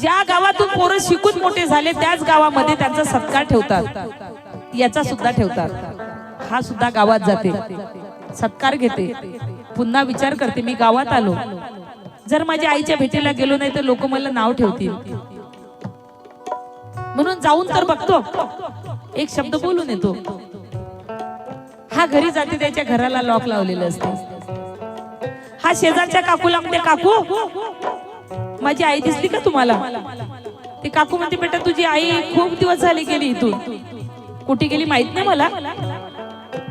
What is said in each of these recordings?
ज्या गावातून पोरं शिकून मोठे झाले त्याच गावामध्ये त्यांचा सत्कार ठेवतात. याचा सुद्धा ठेवतात. हा सुद्धा गावात जाते. सत्कार घेते. पुन्हा विचार करते मी गावात आलो. जर माझ्या आईच्या भेटीला गेलो नाही तर लोक मला नाव ठेवतील. म्हणून जाऊन तर बघतो. एक शब्द बोलून येतो. हा घरी जाते त्याच्या घराला लॉक लावलेलं असते. हा शेजारच्या काकूला म्हणते काकू माझी आई दिसली का तुम्हाला? ते काकू म्हणते बेटा तुझी आई खूप दिवस झाले गेली इथून. कुठे गेली माहीत नाही मला.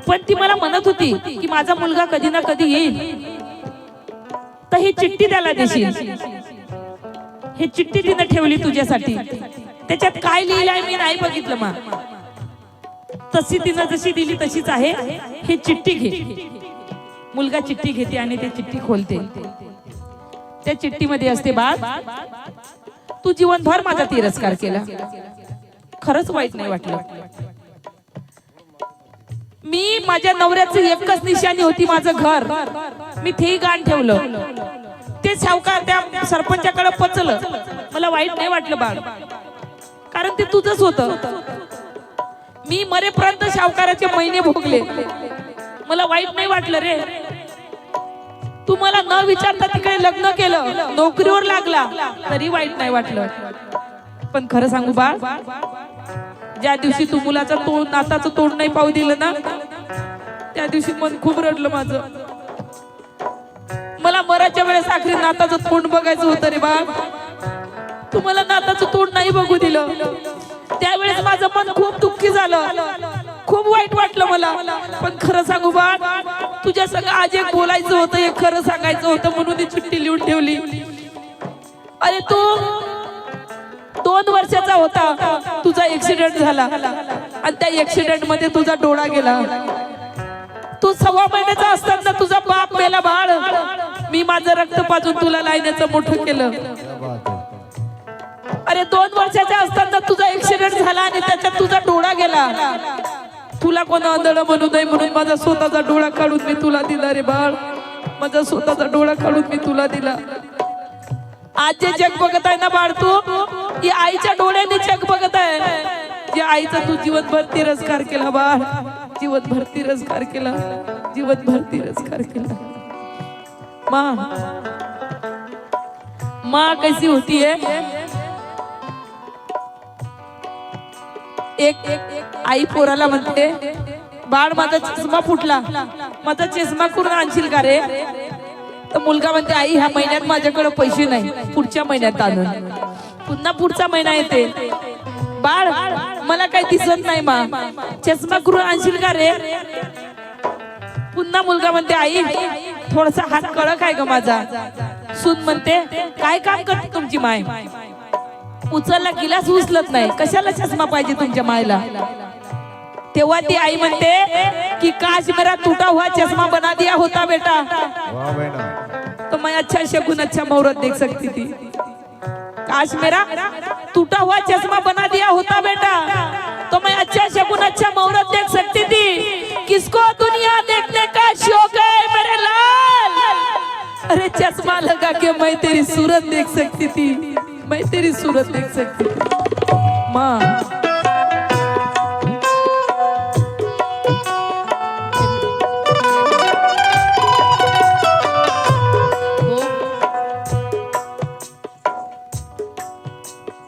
पण ती मला म्हणत होती की माझा मुलगा कधी ना कधी येईल. तर ही चिठ्ठी त्याला देशील. हे चिठ्ठी तिने ठेवली तुझ्यासाठी. त्याच्यात काय लिहिलंय मी नाही बघितलं मा. तशी तिनं जशी दिली तशीच आहे. ही चिठ्ठी घे. मुलगा चिठ्ठी घेते आणि ते चिठ्ठी खोलते. त्या चिठ्ठीमध्ये असते बाळ तू जीवनभर माझा तिरस्कार केला. खरंच वाईट नाही वाटलं. मी माझ्या नवऱ्याचं एकच निशाणी होती माझं घर. मी ते गाण ठेवलं. ते सावकार त्या सरपंचाकडे पचलं. मला वाईट नाही वाटलं बाळ. कारण ते तुझंच होत. मी मरेपर्यंत सावकाराचे महिने भोगले. मला वाईट नाही वाटलं रे. तू मला न विचारता तिकडे लग्न केलं नोकरीवर लागला तरी वाईट नाही वाटलं. पण खरं सांगू बाळ ज्या दिवशी तू मुलाचं तोंड नाताचं तोंड नाही पाहू दिलं ना त्या दिवशी मन खूप रडलं माझं. मला मराच्या वेळेस आखरी नाताचं तोंड बघायचं होतं रे बा तू मला नाताचं तोंड नाही बघू दिलं. त्यावेळेस माझं मन खूप दुःखी झालं. खूप वाईट वाटलं मला. पण खरं सांगू बा तुझ्या संग आज एक बोलायचं होतं एक खरं सांगायचं होतं म्हणून ती चिठ्ठी लिहून ठेवली. अरे तू दोन वर्षाचा होता तुझा ऍक्सिडेंट झाला. आणि त्या ऍक्सिडेंटमध्ये तुझा डोळा गेला. तू सव्वा महिन्याचा असताना तुझा बाप मेला बाळ. मी माझं रक्त पाजून तुला लायण्याचं मोठं केलं. अरे दोन वर्षाचा असताना तुझा ऍक्सिडेंट झाला आणि त्याच्यात तुझा डोळा गेला. तुला कोण आंधळ म्हणू नये म्हणून माझा स्वतःचा डोळा काढून मी तुला दिला रे बाळ. माझा स्वतःचा डोळा काढून मी तुला दिला. आज जे जग बघत आहे ना बाळ तू? ही आईच्या डोळ्याने जग बघत आहे. जे आईचा तू जीवनभर तिरस्कार केला बाळ. जीवनभर तिरस्कार केला. जीवनभर तिरस्कार केला. मा. माँ कैसी होती है? एक आई पोराला म्हणते बाळ माझा चष्मा फुटला. माझा चष्मा करून आणशील का रे? तर मुलगा म्हणते आई ह्या महिन्यात माझ्याकडे पैसे नाही. पुढच्या महिन्यात आणून. पुन्हा पुढचा महिना येते. बाळ मला काही दिसत नाही मा. चष्मा करून आणशील का रे? पुन्हा मुलगा म्हणते आई थोडासा हात कळक आहे ग माझा. सून म्हणते काय काम करते तुमची माय? उचलला गिलास उचलत नाही. कशाला चष्मा पाहिजे तुमच्या मायला? तेव्हा ती आई म्हणते कि काश मेरा टूटा हुआ चष्मा बना दिया होता बेटा. तो मैं अच्छा शगुन अच्छा मुहूर्त देख सकती थी. काश मेरा टूटा हुआ चश्मा बना दिया होता बेटा. तो मैं अच्छा शगुन अच्छा मुहूर्त देख सकती थी। किसको दुनिया देखने का शौक है मेरे लाल? अरे चश्मा लगा के मैं तेरी सूरत देख सकती थी। मैं तेरी सूरत देख सकती माँ।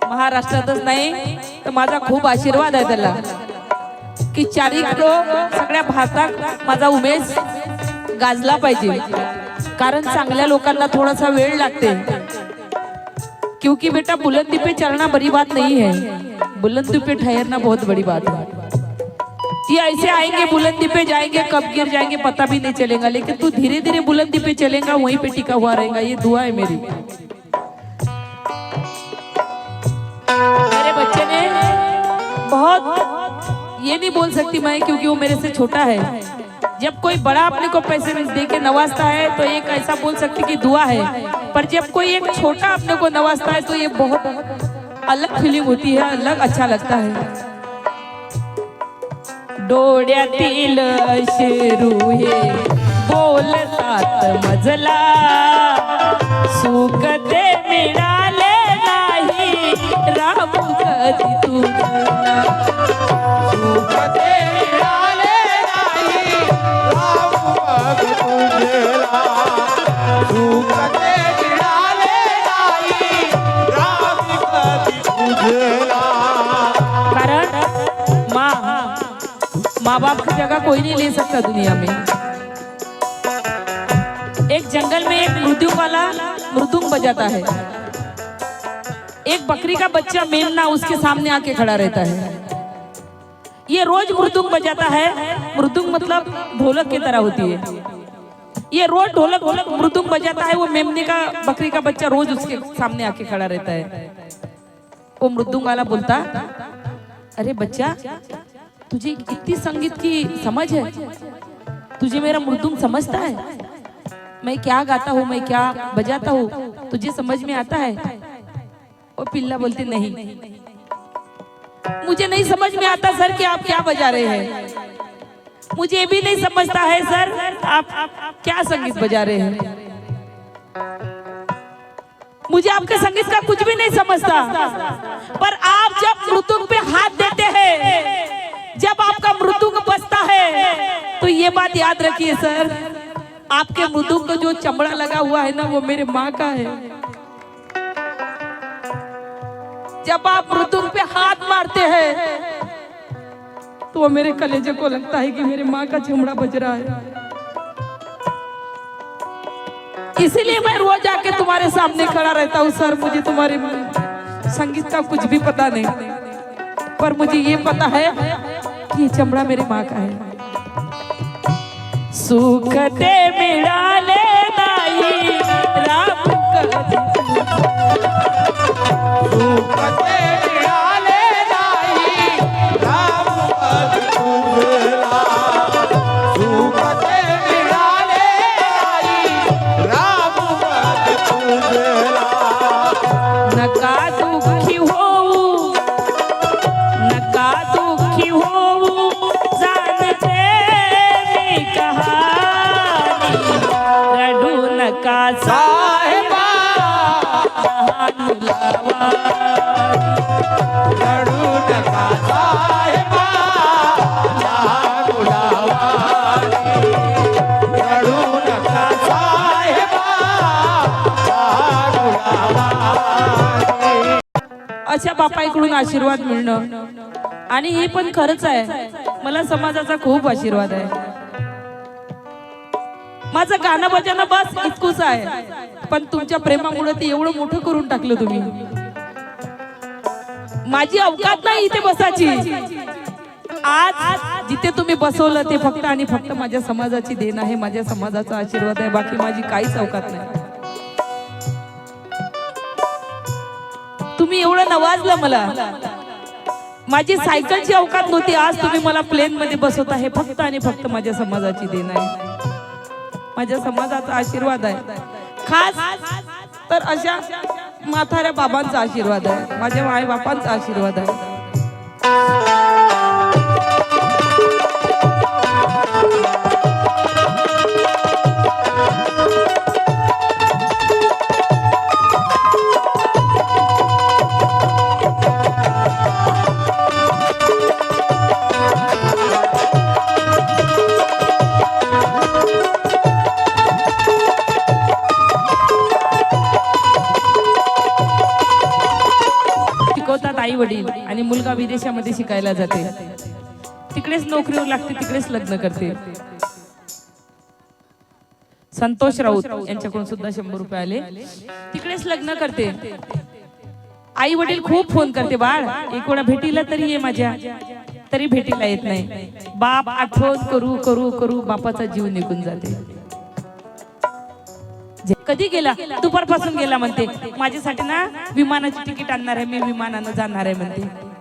महाराष्ट्रातच नाही तर माझा खूप आशीर्वाद आहे त्याला की चारी सगळ्या भारतात माझा उमेश गाजला पाहिजे कारण चांगल्या लोकांना थोडासा वेळ लागते. क्योंकि बेटा बुलंदी पे चलना बड़ी बात नहीं है। बुलंदी पे ठहरना बहुत बड़ी बात है। ये ऐसे आएँगे, बुलंदी पे जाएँगे, कब गिर जाएँगे पता भी नहीं चलेगा। लेकिन तू धीरे धीरे बुलंदी पे चलेगा, वहीं पे टिका हुआ रहेगा। ये दुआ है मेरी। मेरे बच्चे ने बहुत ये नहीं बोल सकती मैं, क्योंकि वो मेरे से छोटा है। जब कोई बड़ा अपने को पैसे दे के नवाजता है तो एक ऐसा बोल सकती कि दुआ है। पर जब कोई एक छोटा अपने को नवाजता है तो ये बहुत अलग फीलिंग होती है अलग अच्छा लगता है। डोळ्यातील अश्रू हे बोलतात मजला। सुख ते मिळाले नाही राम बघ तुझला सुख ते मिळाले नाही राम कधी तुझला कारण माँ माँ बाप की जगह कोई नहीं ले सकता दुनिया में। एक जंगल में एक मृत्यु वाला मृदुंग बजाता है। एक बकरी का बच्चा मेमना उसके सामने आके खड़ा रहता है। ये रोज मृदुंग बजाता है। मृदुंग मतलब ढोलक की तरह होती है। ये रोज ढोलक ढोलक मृदुंग बजाता है, वो मेमने का, बकरी का बच्चा रोज उसके सामने आके खड़ा रहता है। वो मृदुंग वाला बोलता, अरे बच्चा, तुझे इतनी संगीत की समझ है? तुझे मेरा मृदुंग समझता है? मैं क्या गाता हूँ, मैं क्या बजाता हूँ, तुझे समझ में आता है? और पिल्ला बोलती, नहीं, मुझे नहीं समझ में आता सर कि आप क्या बजा रहे हैं? मुझे भी नहीं समझता है, सर। आप क्या संगीत बजा रहे हैं? मुझे आपके संगीत का कुछ भी नहीं समझता। पर आप जब मृदुंग पे हाथ देते हैं, जब आपका मृदुंग बजता है तो ये बात याद रखिए, सर। आपके मृदुंग को जो चमड़ा लगा हुआ है ना, वो मेरे माँ का है। जब आप मृदुंग पे हाथ मारते हैं तो वो मेरे कलेजे को लगता है कि मेरे माँ का चमड़ा बज रहा है। इसीलिए मैं रोज आके तुम्हारे सामने खड़ा रहता हूँ, सर, मुझे तुम्हारे संगीत का कुछ भी पता नहीं। पर मुझे ये पता है कि चमड़ा मेरे माँ का है। सुख ते मिळाले नाही राम कधी सुख ते अशा बापाईकडून आशीर्वाद मिळणं. आणि हे पण खरंच आहे. मला समाजाचा खूप आशीर्वाद आहे. माझं गाणं बजाणं बस इतकूच आहे. पण तुमच्या प्रेमामुळे ते एवढं मोठं करून टाकलं तुम्ही. माझी अवकात नाही इथे बसायची. आज जिथे तुम्ही बसवलं ते फक्त आणि फक्त माझ्या समाजाची देण आहे माझ्या समाजाचा आशीर्वाद आहे बाकी माझी काहीच अवकात नाही. तुम्ही एवढं नवाजलं मला. माझी सायकलची अवकात नव्हती आज तुम्ही मला प्लेन मध्ये बसवत आहे फक्त आणि फक्त माझ्या समाजाची देण आहे. माझ्या समाजाचा आशीर्वाद आहे. खास तर अशा म्हाताऱ्या बाबांचा आशीर्वाद आहे. माझ्या आई बापांचा आशीर्वाद आहे. मुलगा विदेशामध्ये शिकायला जाते. तिकडेच नोकरीवर लागते तिकडेच लग्न करते. संतोष राऊत यांच्याकडून सुद्धा शंभर रुपये आले. तिकडेच लग्न करते. आई वडील खूप फोन करते बाळ एक वेळा भेटीला तरी ये माझ्या. तरी भेटीला येत नाही. बाप आठवण करू करू करू बापाचा जीव निघून जाते. जे- कधी गेला दुपारपासून गेला म्हणते माझ्यासाठी ना विमानाची तिकीट आणणार आहे मी विमानानं जाणार आहे म्हणते.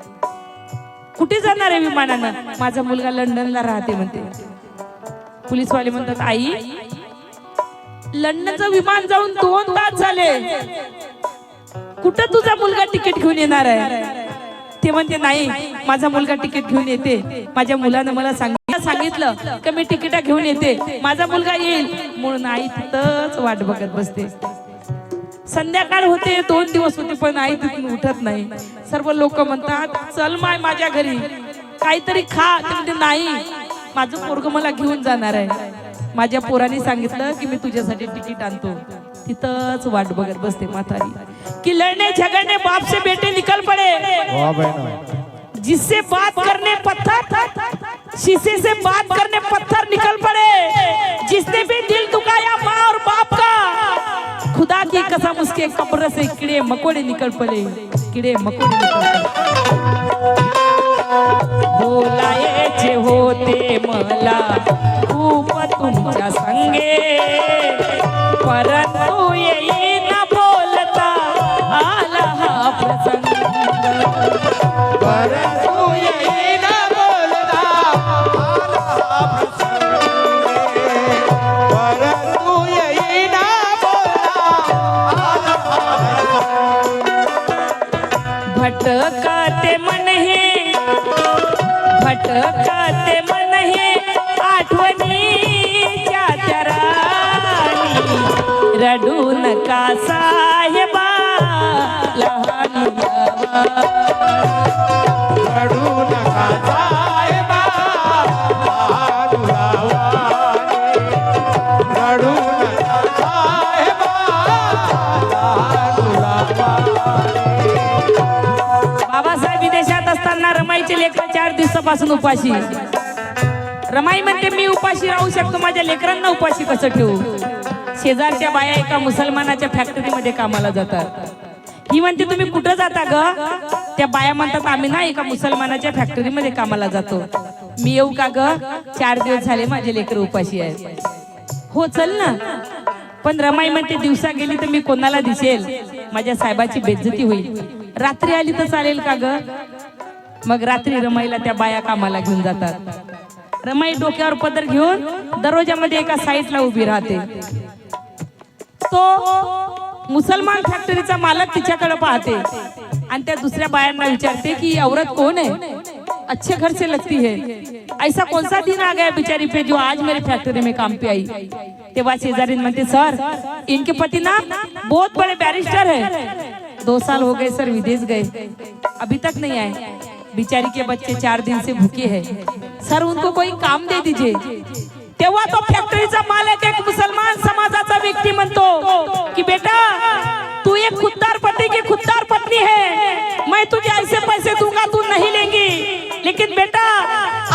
कुठे जाणार आहे विमानानं? माझा मुलगा लंडनला राहते म्हणते. पोलीसवाले म्हणतात आई लंडनचं विमान जाऊन दोन तास झाले. कुठं तुझा मुलगा तिकीट घेऊन येणार आहे? ते म्हणते नाही माझा मुलगा तिकीट घेऊन येते. माझ्या मुलानं मला सांगितलं सांगितलं की मी तिकीट घेऊन येते. माझा मुलगा येईल. म्हणून आई तिथंच वाट बघत बसते. संध्याकाळ होते दोन दिवस होते पण आई तिथून उठत नाही. सर्व लोक म्हणतात चल माय माझ्या घरी. काहीतरी खा. ते नाही माझं पोरग मला घेऊन जाणार आहे. माझ्या पोराने सांगितलं की मी तुझ्यासाठी तिकीट आणतो. तिथंच वाट बघत बसते म्हातारी. की लढणे झगडणे बाप से बेटे निकल पडे. जिससे बात करने पत्थर शीशे से बात करने पत्थर निकल पड़े. जिसने भी दिल दुखाया माँ और बाप का खुदा की कसम उसके कब्र से कीड़े मकोड़े निकल पड़े। कीड़े मकोड़े निकल पडे। बोलायचे होते मला खूप तुमच्या संगे परत भटकते मन हे आठवणीच्या तरानी रडू नका साहेबा लहान दिवसापासून उपाशी. रमाई म्हणते मी उपाशी राहू शकतो माझ्या लेकरांना उपाशी कसं ठेवू? शेजारच्या बाया एका मुसलमानाच्या फॅक्टरीमध्ये कामाला जातात. ही म्हणते तुम्ही कुठं जाता ग? त्या बाया म्हणतात आम्ही ना एका मुसलमानाच्या फॅक्टरीमध्ये कामाला जातो. मी येऊ का ग? चार दिवस झाले माझे लेकर उपाशी आहेत. हो चल ना. पण रमाई म्हणते दिवसा गेली तर मी कोणाला दिसेल? माझ्या साहेबाची बेज्जती होईल. रात्री आली तर चालेल का ग? मग रात्री रमाईला त्या बाया कामाला घेऊन जातात. रमाई डोक्यावर पदर घेऊन दरवाजामध्ये एका साईडला उभी राहते. तो मुसलमान फॅक्टरीचा मालक तिच्याकडे पाहते आणि त्या दुसऱ्या बायांना विचारते की औरत कोण है अच्छे घर से लगती है. ऐसा कौन सा दिन आ गया बेचारी पे जो आज मेरे फैक्ट्री में काम पे आई? तेव्हा शेजारी म्हणते सर इनके पति ना बहुत बड़े बैरिस्टर है. दो साल हो गए सर विदेश गए. अभी तक नहीं आए. बिचारी के बच्चे चार दिन से भूखे हैं। सर, उनको कोई काम दे दीजिए। तेव्हा तो फॅक्टरीचा मालक एक मुसलमान समाजाचा व्यक्ती म्हणतो की, बेटा, तू एक खुददार पति की खुददार पत्नी है। मैं तुझे ऐसे पैसे दूँगा, तू नहीं लेंगी। लेकिन बेटा,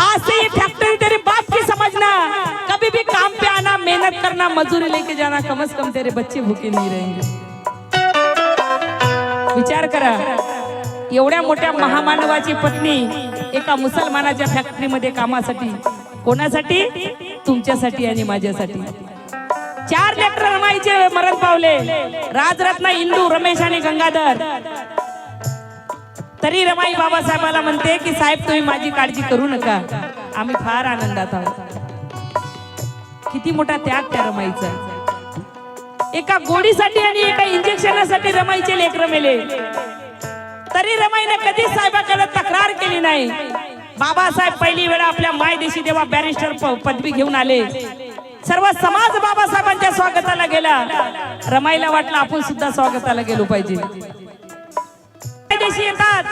आज से ये फैक्ट्री तेरे बाप की समझना। कभी भी काम पे आना, मेहनत करना मजदूरी लेके जाना, कम से कम तेरे बच्चे भूखे नहीं रहेंगे। विचार करा। एवढ्या मोठ्या महामानवाची पत्नी एका मुसलमानाच्या फॅक्टरीमध्ये कामासाठी. कोणासाठी? तुमच्यासाठी आणि माझ्यासाठी. चार लेकर रमाईचे मरण पावले. राजरत्न इंदू रमेश आणि गंगाधर. तरी रमाई बाबासाहेबाला म्हणते की साहेब तुम्ही माझी काळजी करू नका. आम्ही फार आनंदात आहोत. किती मोठा त्याग त्या रमाईचा. एका गोडीसाठी आणि एका इंजेक्शनासाठी रमाईचे लेकर मेले. तरी रमाईने कधीच साहेबाकडे तक्रार केली नाही. बाबासाहेब पहिली वेळा आपल्या मायदेशी जेव्हा बॅरिस्टर पदवी घेऊन आले. सर्व समाज बाबासाहेबांच्या स्वागताला गेला. रमाईला वाटलं आपण सुद्धा स्वागताला गेलो पाहिजे. मायदेशी येतात.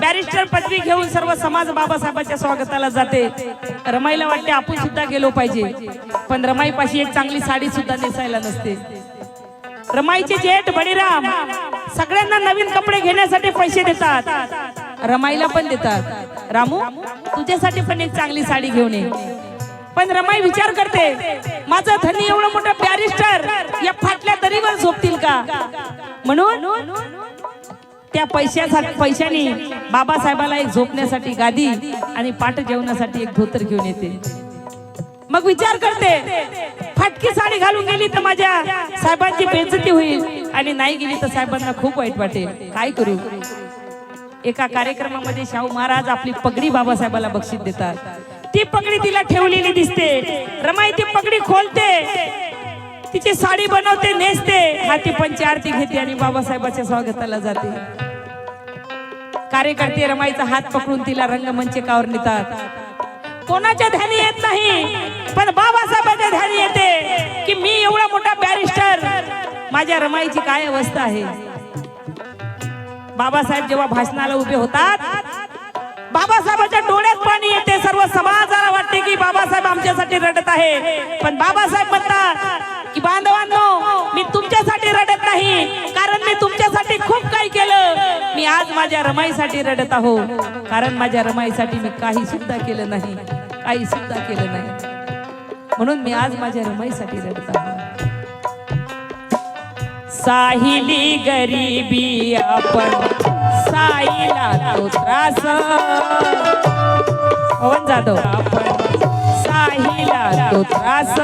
बॅरिस्टर पदवी घेऊन सर्व समाज बाबासाहेबांच्या स्वागताला जाते. रमाईला वाटते आपण सुद्धा गेलो पाहिजे. पण रमाईपाशी एक चांगली साडी सुद्धा नेसायला नसते. रमाईचे जेठ बळीराम. सगळ्यांना नवीन कपडे घेण्यासाठी पैसे देतात. रमाईला पण देतात. रामू तुझ्यासाठी पण एक चांगली साडी घेऊन ये. पण रमाई विचार करते माझं धनी एवढं मोठं बॅरिस्टर या फाटल्या तरीवर झोपतील का? म्हणून त्या पैशासाठी पैशाने बाबासाहेबाला एक झोपण्यासाठी गादी आणि पाठ जेवणासाठी एक धोतर घेऊन येते. मग विचार करते फाटकी साडी घालून गेली तर माझ्या साहेबांची बेइज्जती होईल. आणि नाही गेली तर साहेबांना खूप वाईट वाटेल. काय करू? एका कार्यक्रमामध्ये शाहू महाराज आपली पगडी बाबासाहेबाला बक्षीस देतात. ती पगडी तिला ठेवलेली दिसते. रमाई ती पगडी खोलते. तिची साडी बनवते नेसते. हाती पंची आरती घेते आणि बाबासाहेबाच्या स्वागताला जाते. कार्यकर्ते रमाईचा हात पकडून तिला रंगमंचकावर नेतात. कोणाच्या ध्यानी येत नाही पण बाबासाहेबांच्या ध्यानी येते की मी एवढा मोठा बॅरिस्टर माझ्या रमाईची काय अवस्था आहे? बाबासाहेब जेव्हा भाषणाला उभे होतात बाबासाहेबांच्या डोळ्यात पाणी येते सर्व समाजाला वाटते की बाबासाहेब आमच्यासाठी रडत आहे पण बाबासाहेब म्हणतात की बांधवांनो मी तुमच्यासाठी रडत नाही कारण मी तुमच्यासाठी खूप काही केलं. मी आज माझ्या रमाईसाठी रडत आहो कारण माझ्या रमाईसाठी मी काही सुद्धा केलं नाही काही सुद्धा केलं नाही. म्हणून मी आज माझ्या रमाईसाठी रडत आहो साहिली गरीबी आपण. साईला तो त्रास. पवन जाधव. आपण साहिला तो त्रास.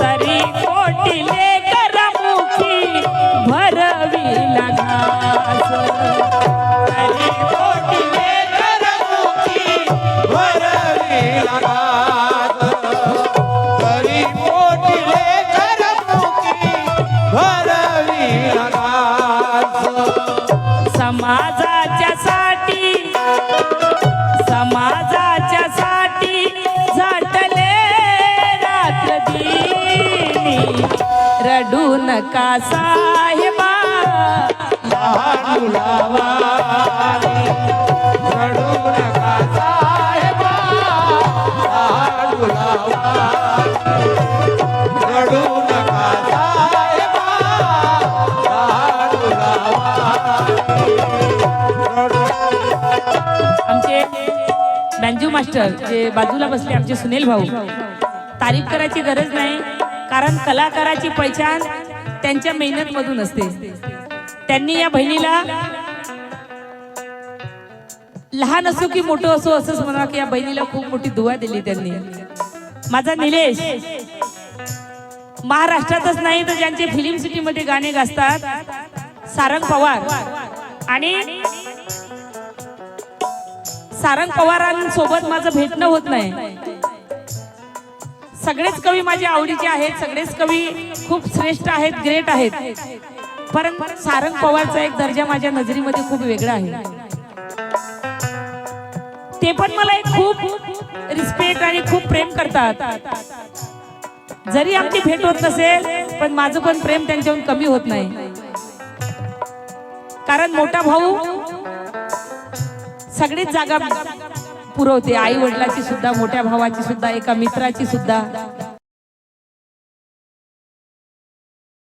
तरी कोटीले करमुखी भरवी घास नका साहेबा? लहान मुलावानी रडू नका साहेबा. लहान मुलावानी रडू नका साहेबा. लहान मुलावानी रडू आमचे बँजू मास्टर जे बाजूला बसले आमचे सुनील भाऊ. तारीफ करायची गरज नाही कारण कलाकाराची पहिचान त्यांच्या मेहनत मधून असते. त्यांनी या बहिणीला लहान असो की मोठं असो असंच म्हणा की या बहिणीला खूप मोठी दुवा दिली त्यांनी. माझा निलेश महाराष्ट्रातच नाही तर ज्यांचे फिल्म सिटी मध्ये गाणे गाजतात सारंग पवार. आणि सारंग पवारांसोबत माझं भेटणं होत नाही. सगळेच कवी माझ्या आवडीचे आहेत सगळेच कवी खूप श्रेष्ठ आहेत ग्रेट आहेत. परंतु सारंग पवारचा एक दर्जा माझ्या नजरेमध्ये खूप वेगळा आहे. ते पण मला एक खूप रिस्पेक्ट आणि खूप प्रेम करतात. जरी आमची भेट होत नसेल पण माझं पण प्रेम त्यांच्याहून कमी होत नाही. कारण मोठा भाऊ सगळीच जागा पुरवते. आई वडिलाची सुद्धा मोठ्या भावाची सुद्धा एका मित्राची सुद्धा.